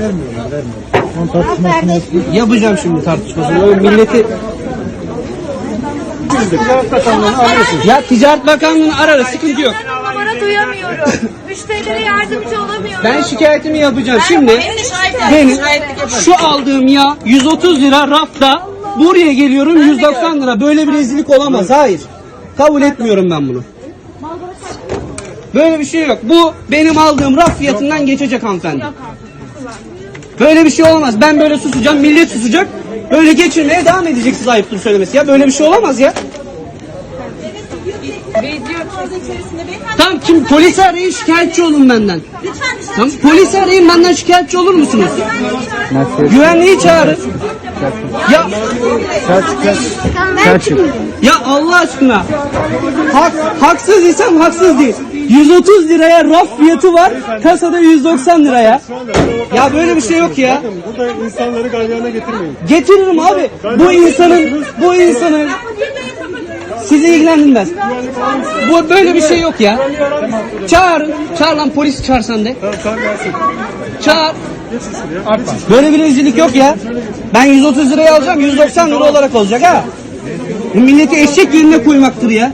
Vermiyorlar. Onun tartışmasını. Yapacağım şimdi tartışmasını. Öyle milleti Ticaret Bakanlığı'nı arıyorsun. ya Ticaret Bakanlığı'nı ararız sıkıntı yok. Ben numara duyamıyorum. Müşterilere yardımcı olamıyorum. Ben şikayetimi yapacağım. Şimdi benim şu aldığım yağ 130 lira rafta buraya geliyorum 190 lira. Böyle bir rezillik olamaz. Hayır. Kabul etmiyorum ben bunu. Böyle bir şey yok. Bu benim aldığım raf fiyatından geçecek hanımefendi. Böyle bir şey olmaz. Ben böyle susacağım, millet susacak. Böyle geçirmeye devam edeceksiniz ayıptır söylemesi. Ya böyle bir şey olamaz ya. Tamam kim polisi arayın şikayetçi olun benden. Tamam polisi arayın benden şikayetçi olur musunuz? Güvenliği çağırın. Ya ya Allah aşkına. Hak, haksız isem haksız değil. 130 liraya raf fiyatı var. Kasada 190 liraya. Ya böyle bir şey yok ya. Burada insanları galyana getirmeyin. Getiririm abi. Bu insanın bu insanın sizi ilgilendirmez. Bu böyle bir şey yok ya. Çağırın. Çağır lan polisi çağırsan de. Tamam sen gelsin. Çağır. Böyle bir rezillik yok ya. Ben 130 liraya alacağım 190 lira olarak olacak ha. Bu milleti eşek yerine koymaktır ya.